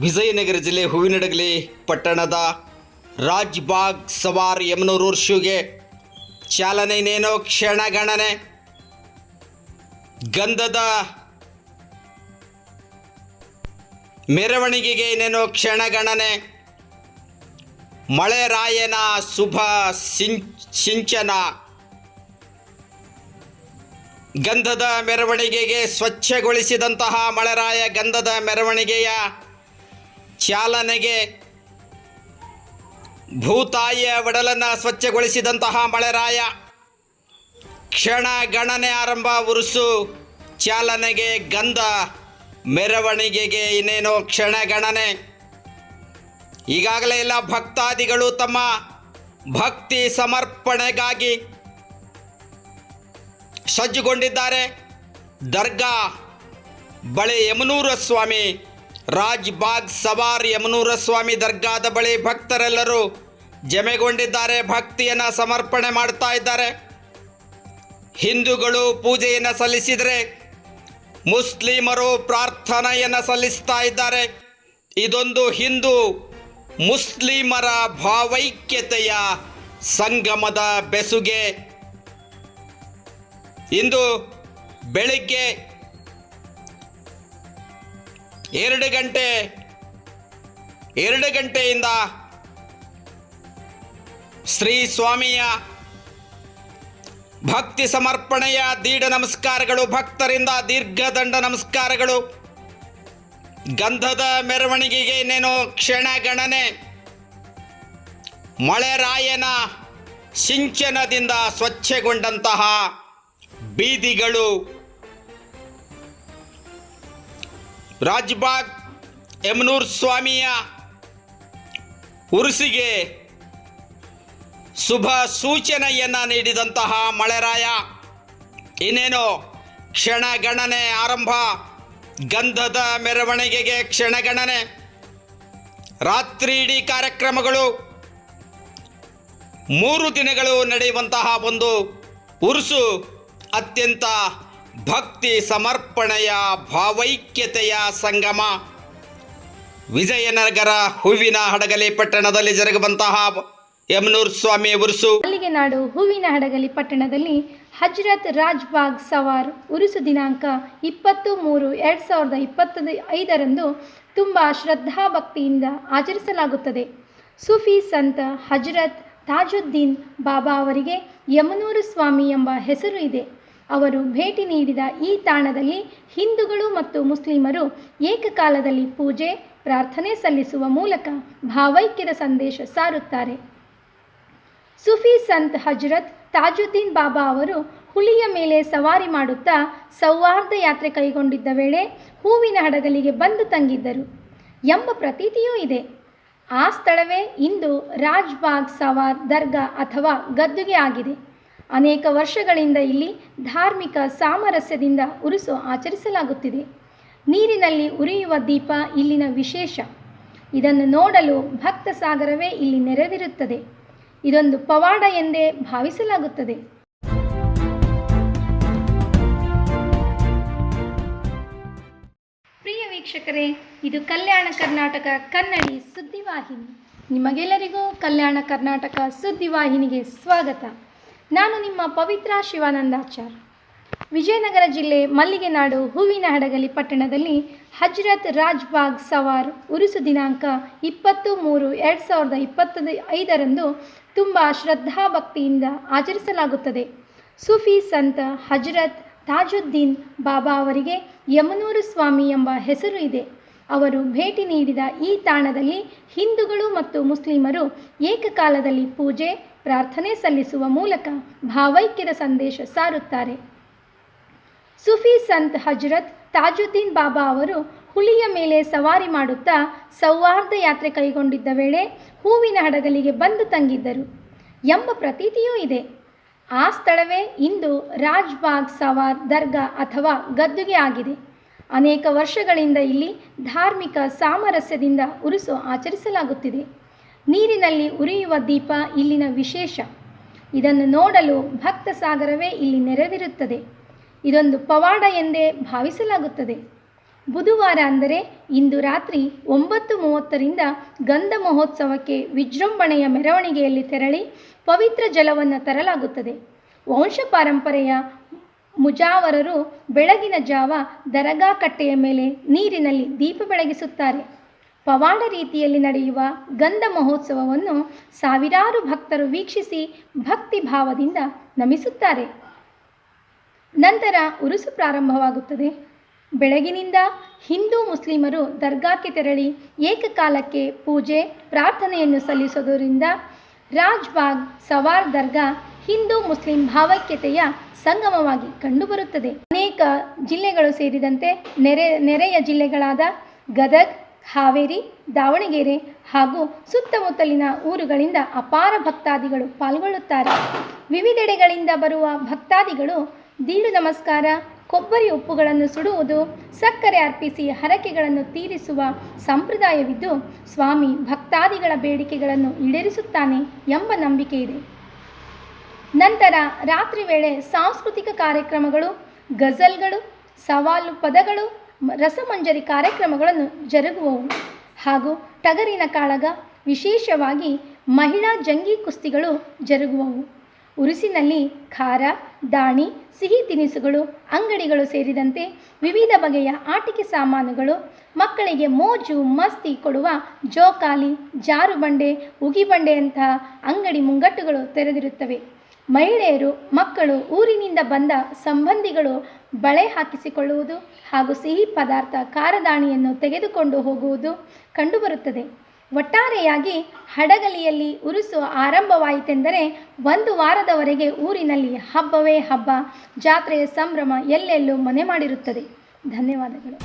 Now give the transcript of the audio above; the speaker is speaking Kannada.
ವಿಜಯನಗರ ಜಿಲ್ಲೆ ಹೂವಿನಡಗಲಿ ಪಟ್ಟಣದ ರಾಜ್ಬಾಗ್ ಸವಾರ್ ಯಮನೂರು ಶೂಗೆ ಚಾಲನೆ ಇನ್ನೇನೋ ಕ್ಷಣಗಣನೆ ಗಂಧದ ಮೆರವಣಿಗೆಗೆ ಇನ್ನೇನೋ ಕ್ಷಣಗಣನೆ ಮಳೆ ರಾಯನ ಶುಭ ಸಿಂಚನ. ಗಂಧದ ಮೆರವಣಿಗೆಗೆ ಸ್ವಚ್ಛಗೊಳಿಸಿದಂತಹ ಮಳೆರಾಯ ಗಂಧದ ಮೆರವಣಿಗೆಯ ಚಾಲನೆಗೆ ಭೂತಾಯಿಯ ಒಡಲನ್ನು ಸ್ವಚ್ಛಗೊಳಿಸಿದಂತಹ ಮಳೆರಾಯ. ಕ್ಷಣ ಗಣನೆ ಆರಂಭ, ಉರುಸು, ಚಾಲನೆಗೆ ಗಂಧ, ಮೆರವಣಿಗೆಗೆ ಇನ್ನೇನೋ ಕ್ಷಣ ಗಣನೆ. ಈಗಾಗಲೇ ಎಲ್ಲ ಭಕ್ತಾದಿಗಳು ತಮ್ಮ ಭಕ್ತಿ ಸಮರ್ಪಣೆಗಾಗಿ ಸಜ್ಜುಗೊಂಡಿದ್ದಾರೆ. ದರ್ಗಾ ಬಳೆ ಯಮನೂರ ಸ್ವಾಮಿ ರಾಜ್ ಬಾಗ್ ಸವಾರ್ ಯಮನೂರ ಸ್ವಾಮಿ ದರ್ಗಾದ ಬಳಿ ಭಕ್ತರೆಲ್ಲರೂ ಜಮೆಗೊಂಡಿದ್ದಾರೆ, ಭಕ್ತಿಯನ್ನು ಸಮರ್ಪಣೆ ಮಾಡ್ತಾ ಇದ್ದಾರೆ. ಹಿಂದೂಗಳು ಪೂಜೆಯನ್ನು ಸಲ್ಲಿಸಿದರೆ ಮುಸ್ಲಿಮರು ಪ್ರಾರ್ಥನೆಯನ್ನು ಸಲ್ಲಿಸ್ತಾ ಇದ್ದಾರೆ. ಇದೊಂದು ಹಿಂದೂ ಮುಸ್ಲಿಮರ ಭಾವೈಕ್ಯತೆಯ ಸಂಗಮದ ಬೆಸುಗೆ. ಇಂದು ಬೆಳಿಗ್ಗೆ ಎರಡು ಗಂಟೆ, ಎರಡು ಗಂಟೆಯಿಂದ ಶ್ರೀ ಸ್ವಾಮಿಯ ಭಕ್ತಿ ಸಮರ್ಪಣೆಯ ದೀಢ ನಮಸ್ಕಾರಗಳು, ಭಕ್ತರಿಂದ ದೀರ್ಘದಂಡ ನಮಸ್ಕಾರಗಳು. ಗಂಧದ ಮೆರವಣಿಗೆಗೆ ಇನ್ನೇನು ಕ್ಷಣಗಣನೆ ಮಳೆರಾಯನ ಸಿಂಚನದಿಂದ ಸ್ವಚ್ಛಗೊಂಡಂತಹ ಬೀದಿಗಳು ರಾಜ್ಬಾಗ್ ಯಮನೂರ್ ಸ್ವಾಮಿಯ ಉರುಸಿಗೆ ಶುಭ ಸೂಚನೆಯನ್ನು ನೀಡಿದಂತಹ ಮಳೆರಾಯ. ಇನ್ನೇನು ಕ್ಷಣಗಣನೆ ಆರಂಭ, ಗಂಧದ ಮೆರವಣಿಗೆಗೆ ಕ್ಷಣಗಣನೆ ರಾತ್ರಿ ಇಡೀ ಕಾರ್ಯಕ್ರಮಗಳು, ಮೂರು ದಿನಗಳು ನಡೆಯುವಂತಹ ಒಂದು ಉರುಸು ಅತ್ಯಂತ ಭಕ್ತಿ ಸಮರ್ಪಣೆಯ ಭಾವೈಕ್ಯತೆಯ ಸಂಗಮ. ವಿಜಯನಗರ ಹೂವಿನ ಹಡಗಲಿ ಪಟ್ಟಣದಲ್ಲಿ ಜರುಗುವಂತಹ ಯಮನೂರ್ ಸ್ವಾಮಿ ಉರುಸು. ಅಲ್ಲಿಗೆ ನಾಡು ಹೂವಿನ ಹಡಗಲಿ ಪಟ್ಟಣದಲ್ಲಿ ಹಜರತ್ ರಾಜ್ಬಾಗ್ ಸವಾರ್ ಉರುಸು ದಿನಾಂಕ ಇಪ್ಪತ್ತು ಮೂರು ಎರಡು ಸಾವಿರದ ಇಪ್ಪತ್ತ ಐದರಂದು ತುಂಬ ಶ್ರದ್ಧಾಭಕ್ತಿಯಿಂದ ಆಚರಿಸಲಾಗುತ್ತದೆ. ಸೂಫಿ ಸಂತ ಹಜರತ್ ತಾಜುದ್ದೀನ್ ಬಾಬಾ ಅವರಿಗೆ ಯಮನೂರು ಸ್ವಾಮಿ ಎಂಬ ಹೆಸರು ಇದೆ. ಅವರು ಭೇಟಿ ನೀಡಿದ ಈ ತಾಣದಲ್ಲಿ ಹಿಂದೂಗಳು ಮತ್ತು ಮುಸ್ಲಿಮರು ಏಕಕಾಲದಲ್ಲಿ ಪೂಜೆ, ಪ್ರಾರ್ಥನೆ ಸಲ್ಲಿಸುವ ಮೂಲಕ ಭಾವೈಕ್ಯದ ಸಂದೇಶ ಸಾರುತ್ತಾರೆ. ಸುಫಿ ಸಂತ್ ಹಜರತ್ ತಾಜುದ್ದೀನ್ ಬಾಬಾ ಅವರು ಹುಲಿಯ ಮೇಲೆ ಸವಾರಿ ಮಾಡುತ್ತಾ ಸೌಹಾರ್ದ ಯಾತ್ರೆ ಕೈಗೊಂಡಿದ್ದ ವೇಳೆ ಹೂವಿನ ಹಡಗಲಿಗೆ ಬಂದು ತಂಗಿದ್ದರು. ಎಂಬ ಪ್ರತೀತಿಯೂ ಇದೆ. ಆ ಸ್ಥಳವೇ ಇಂದು ರಾಜ್ಬಾಗ್ ಸವಾರ್ ದರ್ಗಾ ಅಥವಾ ಗದ್ದುಗೆ ಆಗಿದೆ. ಅನೇಕ ವರ್ಷಗಳಿಂದ ಇಲ್ಲಿ ಧಾರ್ಮಿಕ ಸಾಮರಸ್ಯದಿಂದ ಉರುಸು ಆಚರಿಸಲಾಗುತ್ತಿದೆ. ನೀರಿನಲ್ಲಿ ಉರಿಯುವ ದೀಪ ಇಲ್ಲಿನ ವಿಶೇಷ. ಇದನ್ನು ನೋಡಲು ಭಕ್ತ ಸಾಗರವೇ ಇಲ್ಲಿ ನೆರೆದಿರುತ್ತದೆ. ಇದೊಂದು ಪವಾಡ ಎಂದೇ ಭಾವಿಸಲಾಗುತ್ತದೆ. ಪ್ರಿಯ ವೀಕ್ಷಕರೇ, ಇದು ಕಲ್ಯಾಣ ಕರ್ನಾಟಕ ಕನ್ನಡಿ ಸುದ್ದಿವಾಹಿನಿ. ನಿಮಗೆಲ್ಲರಿಗೂ ಕಲ್ಯಾಣ ಕರ್ನಾಟಕ ಸುದ್ದಿವಾಹಿನಿಗೆ ಸ್ವಾಗತ. ನಾನು ನಿಮ್ಮ ಪವಿತ್ರ ಶಿವಾನಂದಾಚಾರ್ ವಿಜಯನಗರ ಜಿಲ್ಲೆ ಮಲ್ಲಿಗೆನಾಡು ಹೂವಿನ ಹಡಗಲಿ ಪಟ್ಟಣದಲ್ಲಿ ಹಜ್ರತ್ ರಾಜ್ಬಾಗ್ ಸವಾರ್ ಉರುಸು ದಿನಾಂಕ ಇಪ್ಪತ್ತು ಮೂರು ಎರಡು ಸಾವಿರದ ಇಪ್ಪತ್ತದ ಐದರಂದು ತುಂಬ ಶ್ರದ್ಧಾಭಕ್ತಿಯಿಂದ ಆಚರಿಸಲಾಗುತ್ತದೆ. ಸೂಫಿ ಸಂತ ಹಜ್ರತ್ ತಾಜುದ್ದೀನ್ ಬಾಬಾ ಅವರಿಗೆ ಯಮನೂರು ಸ್ವಾಮಿ ಎಂಬ ಹೆಸರು ಇದೆ. ಅವರು ಭೇಟಿ ನೀಡಿದ ಈ ತಾಣದಲ್ಲಿ ಹಿಂದೂಗಳು ಮತ್ತು ಮುಸ್ಲಿಮರು ಏಕಕಾಲದಲ್ಲಿ ಪೂಜೆ, ಪ್ರಾರ್ಥನೆ ಸಲ್ಲಿಸುವ ಮೂಲಕ ಭಾವೈಕ್ಯದ ಸಂದೇಶ ಸಾರುತ್ತಾರೆ. ಸುಫಿ ಸಂತ್ ಹಜರತ್ ತಾಜುದ್ದೀನ್ ಬಾಬಾ ಅವರು ಹುಲಿಯ ಮೇಲೆ ಸವಾರಿ ಮಾಡುತ್ತಾ ಸೌಹಾರ್ದ ಯಾತ್ರೆ ಕೈಗೊಂಡಿದ್ದ ವೇಳೆ ಹೂವಿನ ಹಡಗಲಿಗೆ ಬಂದು ತಂಗಿದ್ದರು. ಎಂಬ ಪ್ರತೀತಿಯೂ ಇದೆ. ಆ ಸ್ಥಳವೇ ಇಂದು ರಾಜ್ಬಾಗ್ ಸವಾರ್ ದರ್ಗಾ ಅಥವಾ ಗದ್ದುಗೆ ಆಗಿದೆ. ಅನೇಕ ವರ್ಷಗಳಿಂದ ಇಲ್ಲಿ ಧಾರ್ಮಿಕ ಸಾಮರಸ್ಯದಿಂದ ಉರುಸು ಆಚರಿಸಲಾಗುತ್ತಿದೆ. ನೀರಿನಲ್ಲಿ ಉರಿಯುವ ದೀಪ ಇಲ್ಲಿನ ವಿಶೇಷ. ಇದನ್ನು ನೋಡಲು ಭಕ್ತ ಸಾಗರವೇ ಇಲ್ಲಿ ನೆರೆದಿರುತ್ತದೆ. ಇದೊಂದು ಪವಾಡ ಎಂದೇ ಭಾವಿಸಲಾಗುತ್ತದೆ. ಬುಧವಾರ ಅಂದರೆ ಇಂದು ರಾತ್ರಿ ಒಂಬತ್ತು ಮೂವತ್ತರಿಂದ ಗಂಧ ಮಹೋತ್ಸವಕ್ಕೆ ವಿಜೃಂಭಣೆಯ ಮೆರವಣಿಗೆಯಲ್ಲಿ ತೆರಳಿ ಪವಿತ್ರ ಜಲವನ್ನು ತರಲಾಗುತ್ತದೆ. ವಂಶ ಪಾರಂಪರೆಯ ಮುಜಾವರರು ಬೆಳಗಿನ ಜಾವ ದರಗಾ ಕಟ್ಟೆಯ ಮೇಲೆ ನೀರಿನಲ್ಲಿ ದೀಪ ಬೆಳಗಿಸುತ್ತಾರೆ. ಪವಾಡ ರೀತಿಯಲ್ಲಿ ನಡೆಯುವ ಗಂಧ ಮಹೋತ್ಸವವನ್ನು ಸಾವಿರಾರು ಭಕ್ತರು ವೀಕ್ಷಿಸಿ ಭಕ್ತಿ ಭಾವದಿಂದ ನಮಿಸುತ್ತಾರೆ. ನಂತರ ಉರುಸು ಪ್ರಾರಂಭವಾಗುತ್ತದೆ. ಬೆಳಗಿನಿಂದ ಹಿಂದೂ ಮುಸ್ಲಿಮರು ದರ್ಗಾಕ್ಕೆ ತೆರಳಿ ಏಕಕಾಲಕ್ಕೆ ಪೂಜೆ, ಪ್ರಾರ್ಥನೆಯನ್ನು ಸಲ್ಲಿಸೋದರಿಂದ ರಾಜ್ಬಾಗ್ ಸವಾರ್ ದರ್ಗಾ ಹಿಂದೂ ಮುಸ್ಲಿಂ ಭಾವೈಕ್ಯತೆಯ ಸಂಗಮವಾಗಿ ಕಂಡುಬರುತ್ತದೆ. ಅನೇಕ ಜಿಲ್ಲೆಗಳು ಸೇರಿದಂತೆ ನೆರೆ, ನೆರೆಯ ಜಿಲ್ಲೆಗಳಾದ ಗದಗ್, ಹಾವೇರಿ, ದಾವಣಗೆರೆ ಹಾಗೂ ಸುತ್ತಮುತ್ತಲಿನ ಊರುಗಳಿಂದ ಅಪಾರ ಭಕ್ತಾದಿಗಳು ಪಾಲ್ಗೊಳ್ಳುತ್ತಾರೆ. ವಿವಿಧೆಡೆಗಳಿಂದ ಬರುವ ಭಕ್ತಾದಿಗಳು ದೀಡು ನಮಸ್ಕಾರ, ಕೊಬ್ಬರಿ ಉಪ್ಪುಗಳನ್ನು ಸುಡುವುದು, ಸಕ್ಕರೆ ಅರ್ಪಿಸಿ ಹರಕೆಗಳನ್ನು ತೀರಿಸುವ ಸಂಪ್ರದಾಯವಿದ್ದು, ಸ್ವಾಮಿ ಭಕ್ತಾದಿಗಳ ಬೇಡಿಕೆಗಳನ್ನು ಈಡೇರಿಸುತ್ತಾನೆ ಎಂಬ ನಂಬಿಕೆ ಇದೆ ನಂತರ ರಾತ್ರಿ ವೇಳೆ ಸಾಂಸ್ಕೃತಿಕ ಕಾರ್ಯಕ್ರಮಗಳು, ಗಜಲ್ಗಳು, ಸವಾಲು ಪದಗಳು, ರಸಮಂಜರಿ ಕಾರ್ಯಕ್ರಮಗಳನ್ನು ಜರುಗುವವು. ಹಾಗೂ ಟಗರಿನ ಕಾಳಗ ವಿಶೇಷವಾಗಿ ಮಹಿಳಾ ಜಂಗಿ ಕುಸ್ತಿಗಳು ಜರುಗುವವು. ಉರುಸಿನಲ್ಲಿ ಖಾರ, ದಾಣಿ, ಸಿಹಿ ತಿನಿಸುಗಳು, ಅಂಗಡಿಗಳು ಸೇರಿದಂತೆ ವಿವಿಧ ಬಗೆಯ ಆಟಿಕೆ ಸಾಮಾನುಗಳು, ಮಕ್ಕಳಿಗೆ ಮೋಜು, ಮಸ್ತಿ ಕೊಡುವ ಜೋಕಾಲಿ, ಜಾರುಬಂಡೆ ಉಗಿಬಂಡೆಯಂತಹ ಅಂಗಡಿ ಮುಂಗಟ್ಟುಗಳು ತೆರೆದಿರುತ್ತವೆ. ಮಹಿಳೆಯರು, ಮಕ್ಕಳು, ಊರಿನಿಂದ ಬಂದ ಸಂಬಂಧಿಗಳು ಬಳೆ ಹಾಕಿಸಿಕೊಳ್ಳುವುದು ಹಾಗೂ ಸಿಹಿ ಪದಾರ್ಥ ಕಾರದಾಣಿಯನ್ನು ತೆಗೆದುಕೊಂಡು ಹೋಗುವುದು ಕಂಡುಬರುತ್ತದೆ. ಒಟ್ಟಾರೆಯಾಗಿ ಹಡಗಲಿಯಲ್ಲಿ ಉರುಸು ಆರಂಭವಾಯಿತೆಂದರೆ ಒಂದು ವಾರದವರೆಗೆ ಊರಿನಲ್ಲಿ ಹಬ್ಬವೇ ಹಬ್ಬ, ಜಾತ್ರೆಯ ಸಂಭ್ರಮ ಎಲ್ಲೆಲ್ಲೂ ಮನೆ ಮಾಡಿರುತ್ತದೆ. ಧನ್ಯವಾದಗಳು.